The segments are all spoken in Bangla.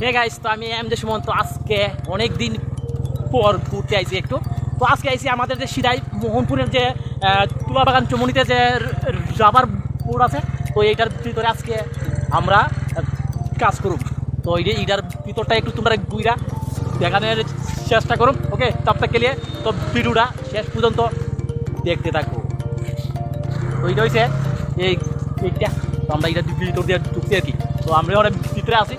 হে গাইস তো আমি এম যে সুমন্ত আজকে অনেক দিন পর ঘুরতে আইছি একটু। তো আজকে আইছি আমাদের যে সিরাই মোহনপুরের যে তুলা বাগান চমনিতে যে রাবার বোর্ড আছে, তো এইটার ভিতরে আজকে আমরা কাজ করুম। তো এই এইটার ভিতরটা একটু তোমরা গুইরা দেখানোর চেষ্টা করুম ওকে তাপটা কেলিয়ে তো ভিডিওটা শেষ পর্যন্ত দেখতে থাকব তো এইটা হয়েছে এই, এইটা। তো আমরা এটা ভিতর দিয়ে ঢুকছি আর কি। তো আমরা ওরা ভিতরে আছি।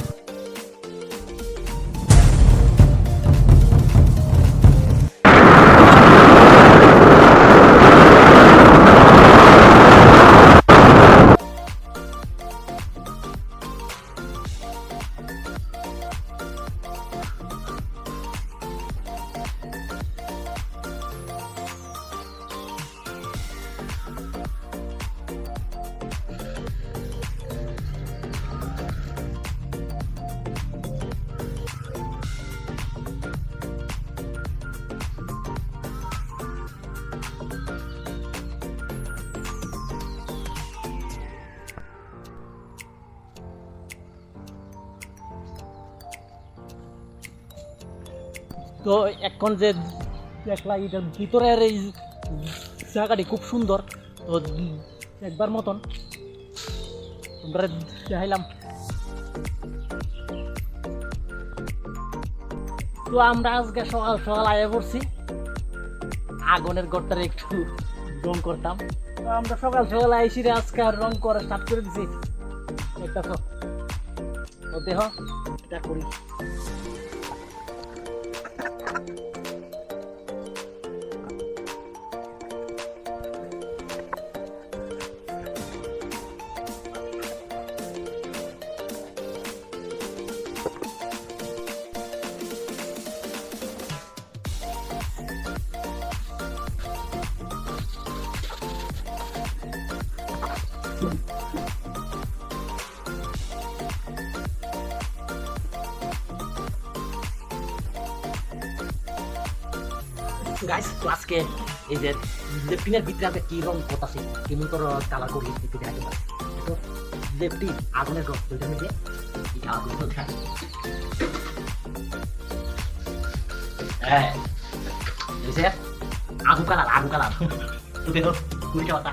তো এখন যে দেখলা, এটার ভিতরের এই জায়গাটি খুব সুন্দর। তো একবার মতন তোমরা দেখাইলাম। তো আমরা আজকে সকাল সকাল আয়া পড়ছি। আগুনের গড়টার একটু রং করতাম। তো আমরা সকাল সকাল আইসি রে আজকে আর রং করা স্টার্ট করে দিছি। একটা দেহ এটা করি। Thank mm -hmm. you. Guys তো আজকে এই যে লেফটিনের ভিতরে আমরা কি রং করতেছি কেমন করে কালার করি একটু দেখা তো লেফটি আগুনের রং আগুন দেখায় হ্যাঁ এই যে আগু কালার আগু কালার তো দেখো, কুড়িটা পাতা।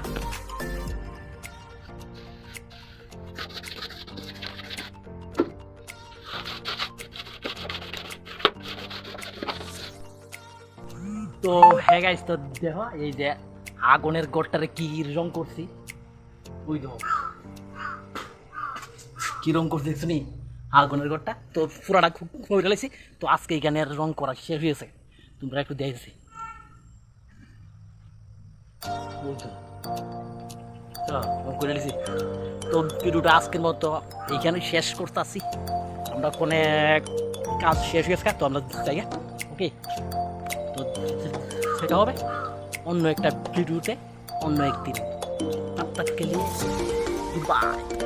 তো হ্যাঁ গাইস তো দেখো, এই যে আগুনের গড়টারে কি রং করছি? ওই দেখো। কি রং করছি দেখছ নি? আগুনের গড়টা। তো পুরাটা খুব খুব ঢালাইছি তো আজকে এখানে রং করা শেষ হয়েছে। তোমরা একটু দেখছি। তো ভিডিওটা আজকের মতো এইখানে শেষ করতে আসি আমরা কোনে কাজ শেষ হয়েছে, তো আমরা যাই ওকে তো সেটা হবে। অন্য একটা ভিডিওতে অন্য একদিন। আপনাকে নিয়ে বাই।